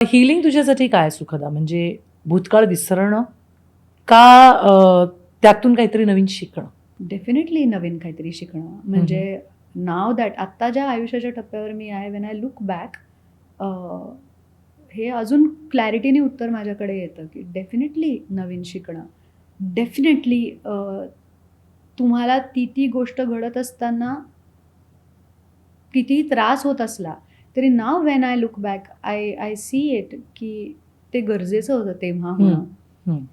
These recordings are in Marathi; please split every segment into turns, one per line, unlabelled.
हिलिंग तुझ्यासाठी काय सुखदा? म्हणजे भूतकाळ विसरणं का अं, त्यातून काहीतरी नवीन शिकणं?
डेफिनेटली नवीन काहीतरी शिकणं. म्हणजे नाव दॅट आत्ता ज्या आयुष्याच्या टप्प्यावर मी आहे वेन आय लुक बॅक हे अजून क्लॅरिटीने उत्तर माझ्याकडे येतं की डेफिनेटली नवीन शिकणं. डेफिनेटली तुम्हाला ती ती गोष्ट घडत असताना कितीही त्रास होत असला तरी नाव when I look back I I see it की ते गरजेचं होतं तेव्हा होणं.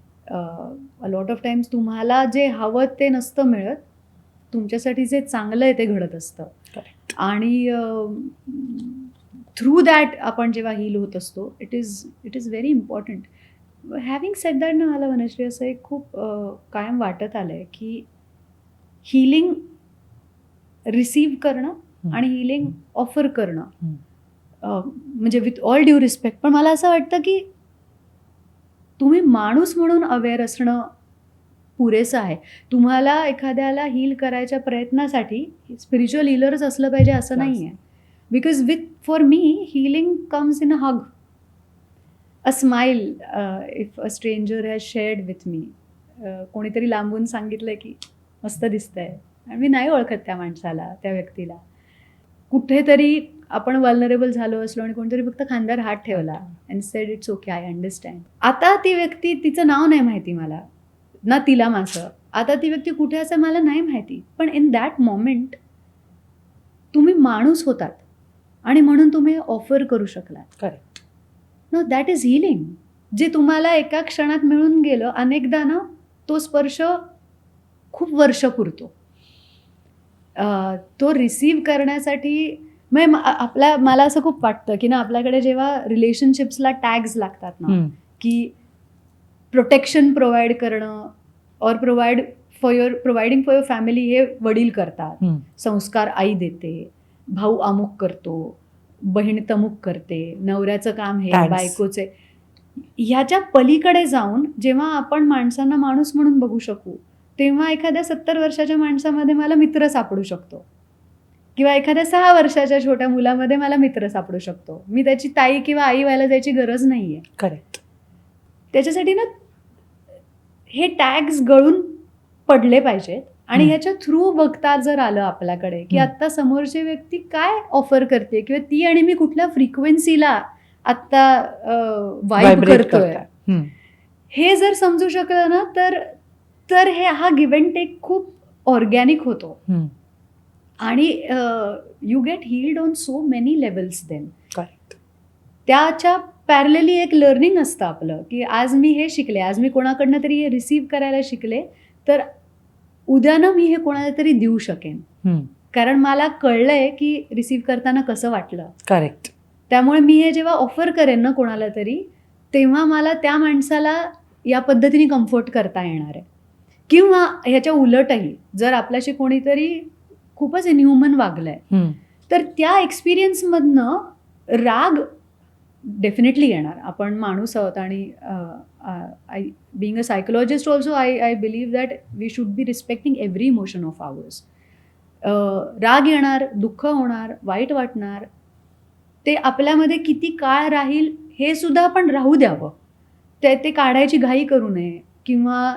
लॉट ऑफ टाइम्स तुम्हाला जे हवं ते नसतं मिळत तुमच्यासाठी जे चांगलं आहे ते घडत असतं. आणि थ्रू दॅट आपण जेव्हा हील होत असतो it is it is very important having set that ना मला वनश्री असं एक खूप कायम वाटत आलं आहे की हिलिंग रिसीव्ह करणं. आणि हिलिंग ऑफर करणं म्हणजे विथ ऑल ड्यू रिस्पेक्ट पण मला असं वाटतं की तुम्ही माणूस म्हणून अवेअर असणं पुरेसं आहे. तुम्हाला एखाद्याला हील करायच्या प्रयत्नासाठी स्पिरिच्युअल हिलरच असलं पाहिजे असं नाही आहे because with for me healing comes in a hug a smile if a stranger has shared with me कोणीतरी लांबून सांगितलं की मस्त दिसतंय. आणि मी नाही ओळखत त्या माणसाला त्या व्यक्तीला. कुठेतरी आपण वल्नरेबल झालो असलो आणि कोणतरी फक्त खांद्यावर हात ठेवला and said it's okay I understand आता ती व्यक्ती तिचं नाव नाही माहिती मला. ना तिला माझं. आता ती व्यक्ती कुठे असं मला नाही माहिती. पण इन दॅट मोमेंट तुम्ही माणूस होतात आणि म्हणून तुम्ही ऑफर करू शकलात.
Correct.
No that is healing जे तुम्हाला एका क्षणात मिळून गेलं अनेकदा ना तो स्पर्श खूप वर्ष पुरतो. तो रिसीव करण्यासाठी म्हणजे म- आपल्या मला असं खूप वाटतं की ना आपल्याकडे जेव्हा रिलेशनशिप्सला टॅग्स लागतात ना. की प्रोटेक्शन प्रोव्हाइड करणं और provide for your providing for your family हे वडील करतात. संस्कार आई देते भाऊ अमुक करतो बहीण तमुक करते नवऱ्याचं काम हे. बायकोचे ह्याच्या पलीकडे जाऊन जेव्हा आपण माणसांना माणूस म्हणून बघू शकू तेव्हा एखाद्या सत्तर वर्षाच्या माणसामध्ये मला मित्र सापडू शकतो किंवा एखाद्या सहा वर्षाच्या छोट्या मुलामध्ये मला मित्र सापडू शकतो मी त्याची ताई किंवा आई व्हायला जायची गरज नाही आहे
करेक्ट
त्याच्यासाठी ना हे टॅग्स गळून पडले पाहिजेत आणि. ह्याच्या थ्रू बघता जर आलं आपल्याकडे की. आत्ता समोरची व्यक्ती काय ऑफर करते किंवा ती आणि मी कुठल्या फ्रिक्वेन्सीला आत्ता वाईब करतोय. हे जर समजू शकलं ना तर तर हे हा गिव्ह अँड टेक खूप ऑर्गॅनिक होतो. आणि you get healed on so many levels then
Correct.
त्याच्या पॅरलेली एक लर्निंग असतं आपलं की आज मी हे शिकले आज मी कोणाकडनं तरी हे रिसीव्ह करायला शिकले तर उद्यानं मी हे कोणाला तरी देऊ शकेन. कारण मला कळलंय की रिसीव्ह करताना कसं वाटलं.
करेक्ट
त्यामुळे मी हे जेव्हा ऑफर करेन ना कोणाला तरी तेव्हा मला त्या माणसाला या पद्धतीने कम्फर्ट करता येणार आहे. किंवा ह्याच्या उलटही जर आपल्याशी कोणीतरी खूपच इनह्युमन वागलंय. तर त्या एक्सपिरियन्समधनं राग डेफिनेटली येणार. आपण माणूस आहोत आणि I being a psychologist also I I believe that we should be respecting every emotion of ours राग येणार दुःख होणार वाईट वाटणार ते आपल्यामध्ये किती काळ राहील हे सुद्धा आपण राहू द्यावं. ते ते काढायची घाई करू नये किंवा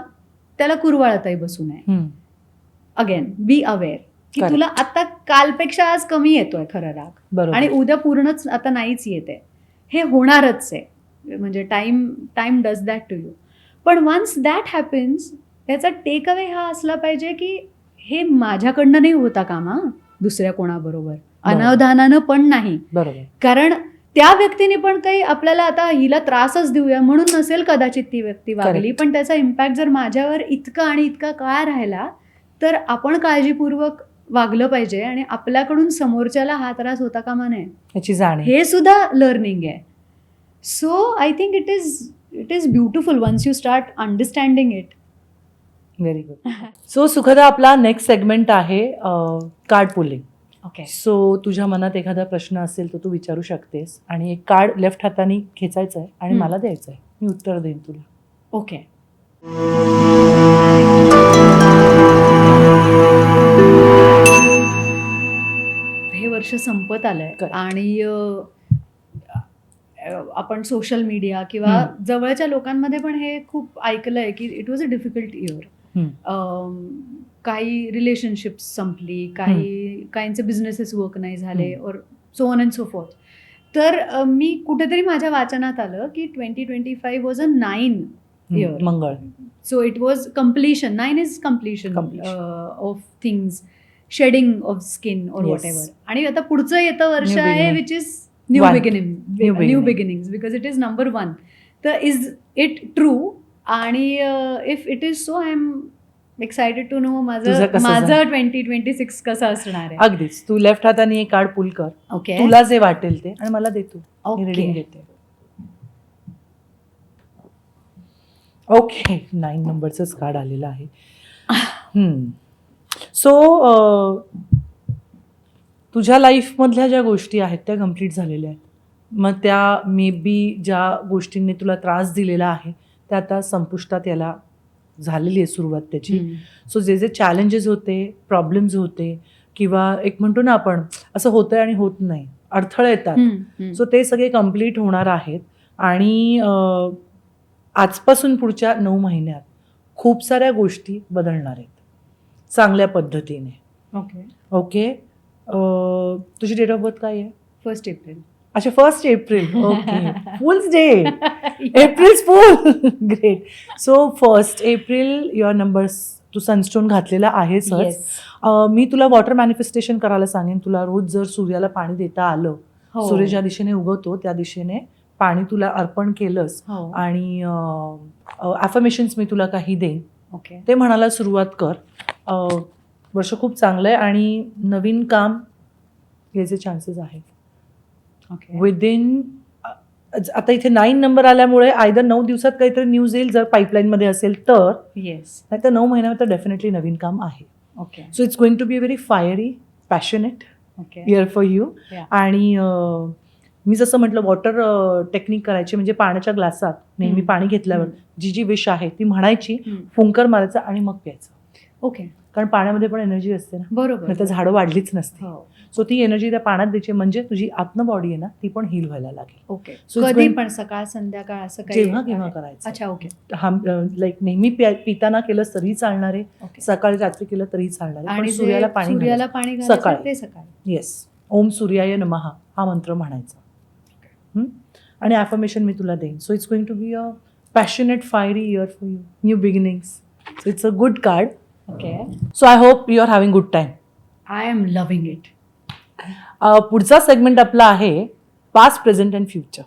त्याला कुरवाळताही बसू नये. अगेन बी अवेअर की. तुला आता कालपेक्षा आज कमी येतोय खरं राग. आणि उद्या पूर्णच आता नाहीच येते. हे होणारच आहे. म्हणजे time time does that to you पण वन्स दॅट हॅपन्स याचा टेक अवे हा असला पाहिजे की हे माझ्याकडनं नाही होता कामा दुसऱ्या कोणाबरोबर. अनावधानानं पण नाही.
बरोबर.
कारण त्या व्यक्तीने पण काही आपल्याला आता हिला त्रासच देऊया म्हणून नसेल कदाचित ती व्यक्ती वागली. पण त्याचा इम्पॅक्ट जर माझ्यावर इतका आणि इतका काळ राहिला तर आपण काळजीपूर्वक वागलं पाहिजे आणि आपल्याकडून समोरच्याला हा त्रास होता कामा नये.
याची जाणीव.
हे सुद्धा लर्निंग आहे. So I think it is it is beautiful once you start understanding it
very good so Sukhada आपला नेक्स्ट सेगमेंट आहे कार्ड पुलिंग
ओके
सो तुझ्या मनात एखादा प्रश्न असेल तर तू विचारू शकतेस आणि एक कार्ड लेफ्ट हाताने खेचायचं आहे आणि. मला द्यायचं आहे मी उत्तर देईन तुला.
ओके संपत आलंय. आणि आपण सोशल मीडिया किंवा. जवळच्या लोकांमध्ये पण हे खूप ऐकलंय की it was a difficult year. काही रिलेशनशिप्स संपली काही काहींचे बिझनेसेस वर्क नाही झाले. और so on and so forth तर मी कुठेतरी माझ्या वाचनात आलं की twenty twenty five was a nine. Year.
मंगळ
so it was completion nine is completion. Of things shedding of skin और. वॉट एव्हर आणि आता पुढचं येतं वर्ष आहे. Which is new. Beginning
New
new. Beginnings because it is number one तर इज इट ट्रू आणि if it is so I am excited to know माझं माझं? ट्वेंटी ट्वेंटी सिक्स कसं असणार आहे.
अगदीच. तू लेफ्ट हाताने एक कार्ड पुल कर.
ओके
तुला जे वाटेल ते. आणि मला दे तू. रिडिंग
ओके
घेते ओके नाईन नंबरचंच कार्ड आलेलं आहे. सो तुझ्या लाईफमधल्या ज्या गोष्टी आहेत त्या कंप्लीट झालेल्या आहेत. मग त्या मे बी ज्या गोष्टींनी तुला त्रास दिलेला आहे त्या आता संपुष्टात याला झालेली आहे सुरुवात त्याची. सो जे जे चॅलेंजेस होते प्रॉब्लेम्स होते किंवा एक म्हणतो ना आपण असं होतंय आणि होत नाही अडथळे येतात. सो ते सगळे कंप्लीट होणार आहेत. आणि आजपासून पुढच्या नऊ महिन्यात खूप साऱ्या गोष्टी बदलणार आहेत. चांगल्या पद्धतीने.
ओके.
ओके? तुझी डेट ऑफ बर्थ काय आहे?
फर्स्ट एप्रिल
अच्छा first April okay. Fools day April fool great so first April your numbers Tu sunstone घातलेला आहे सर मी तुला वॉटर मॅनिफेस्टेशन करायला सांगेन. तुला रोज जर सूर्याला पाणी देता आलं
हो.
सूर्य ज्या दिशेने उगवतो त्या दिशेने पाणी तुला अर्पण केलंस
हो.
आणि ॲफर्मेशन्स मी तुला काही देईन.
ओके.
ते म्हणायला सुरुवात कर. वर्ष खूप चांगलं आहे आणि नवीन काम याचे चान्सेस आहेत.
ओके
विदिन आता इथे नाईन नंबर आल्यामुळे आयदर नऊ दिवसात काहीतरी न्यूज येईल जर पाईपलाईनमध्ये असेल तर.
येस
नाही तर नऊ महिन्यात तर डेफिनेटली नवीन काम आहे.
Okay
so it's going to be a very fiery passionate
okay
year for you. आणि मी जसं म्हटलं वॉटर टेक्निक करायची म्हणजे पाण्याच्या ग्लासात नेहमी. पाणी घेतल्यावर जी जी विश आहे ती म्हणायची. फुंकर मारायचा आणि मग प्यायचं.
ओके
कारण पाण्यामध्ये पण एनर्जी असते ना.
बरोबर.
तर झाडं वाढलीच नसते.
हो.
सो ती एनर्जी त्या पाण्यात द्यायची. म्हणजे तुझी आत्म बॉडी आहे ना ती पण हील व्हायला लागेल.
ओके. कधी पण सकाळ संध्याकाळ असं काही
जेव्हा केव्हा? करायचं.
अच्छा ओके.
हा लाईक नेहमी पिताना केलं तरी चालणार आहे सकाळी रात्री केलं तरी चालणार. आहे
आणि
सूर्याला पाणी
सूर्याला पाणी
सकाळी.
ते सकाळी.
येस ओम सूर्याय नमहा हा मंत्र म्हणायचा? आणि ॲफर्मेशन मी तुला देईन. So it's going to be a passionate fiery year for you new beginnings so it's a good card
okay
so I hope you are having good time
I am loving it
पुढचा सेगमेंट आपला आहे पास्ट प्रेझेंट अँड फ्युचर